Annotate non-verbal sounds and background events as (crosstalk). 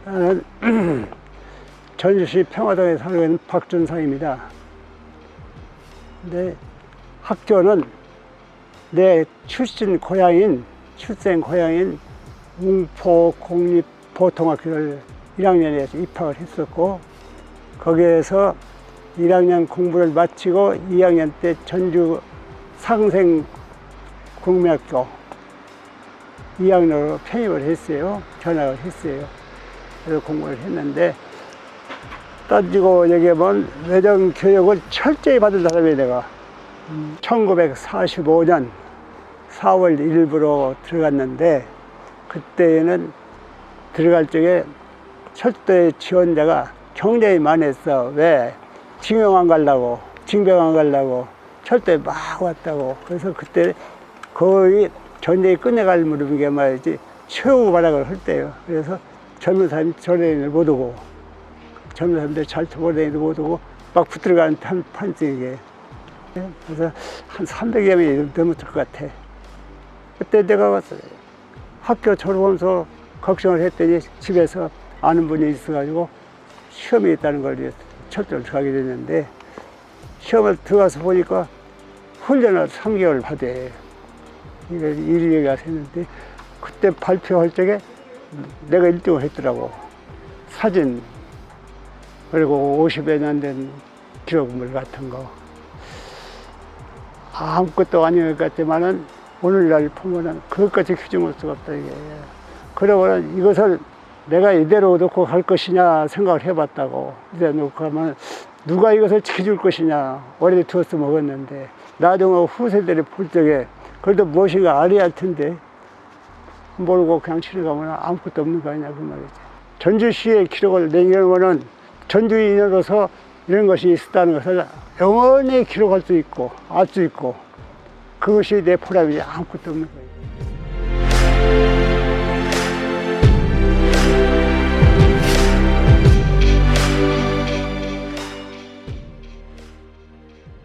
(clears throat) 전주시 평화동에 살고 있는 박준상입니다. 근데 학교는 내 출신 고향인 출생 고향인 웅포 공립 보통학교를 1학년에 입학을 했었고 거기에서 1학년 공부를 마치고 2학년 때 전주 상생 국민학교 2학년으로 편입을 했어요. 전학을 했어요. 그래서 공부를 했는데 따지고 얘기하면 외정 교육을 철저히 받은 사람이에요, 내가. 1945년 4월 1일부로 들어갔는데 그때는 들어갈 적에 철도의 지원자가 굉장히 많았어. 왜? 징용 안 가려고, 징병 안 가려고 철도에 막 왔다고. 그래서 그때 거의 전쟁이 끝내갈 무렵인 게 말이지 최후 발악을 할 때요. 그래서 젊은 사람이 전쟁을 못 오고 젊은 사람들 잘 도보다니도 못 오고 막 붙들어가는 판, 판증이게. 그래서 한 300여 명이 넘었을 것 같아. 그때 내가 학교 졸업하면서 걱정을 했더니 집에서 아는 분이 있어가지고 시험이 있다는 걸 철도를 들어가게 됐는데 시험을 들어가서 보니까 훈련을 3개월 받대. 이거 일이 가서 했는데 그때 발표할 적에 내가 1등을 했더라고. 사진 그리고 50여 년 된 기록물 같은 거. 아무것도 아닌 것 같지만은 오늘날 보면은 그것까지 규정할 수가 없다 이게. 그러고는 이것을 내가 이대로 놓고 갈 것이냐 생각을 해봤다고. 이대로 놓고 가면 누가 이것을 지켜줄 것이냐. 오래 두어서 먹었는데 나중에 후세들이 볼 적에 그래도 무엇인가 알아야 할 텐데 모르고 그냥 지나가면 아무것도 없는 거 아니냐 그 말이지. 전주시의 기록을 내려면은 전주인으로서 이런 것이 있었다는 것을 영원히 기록할 수 있고 알 수 있고 그것이 내 보람이지 아무것도 없는 거야.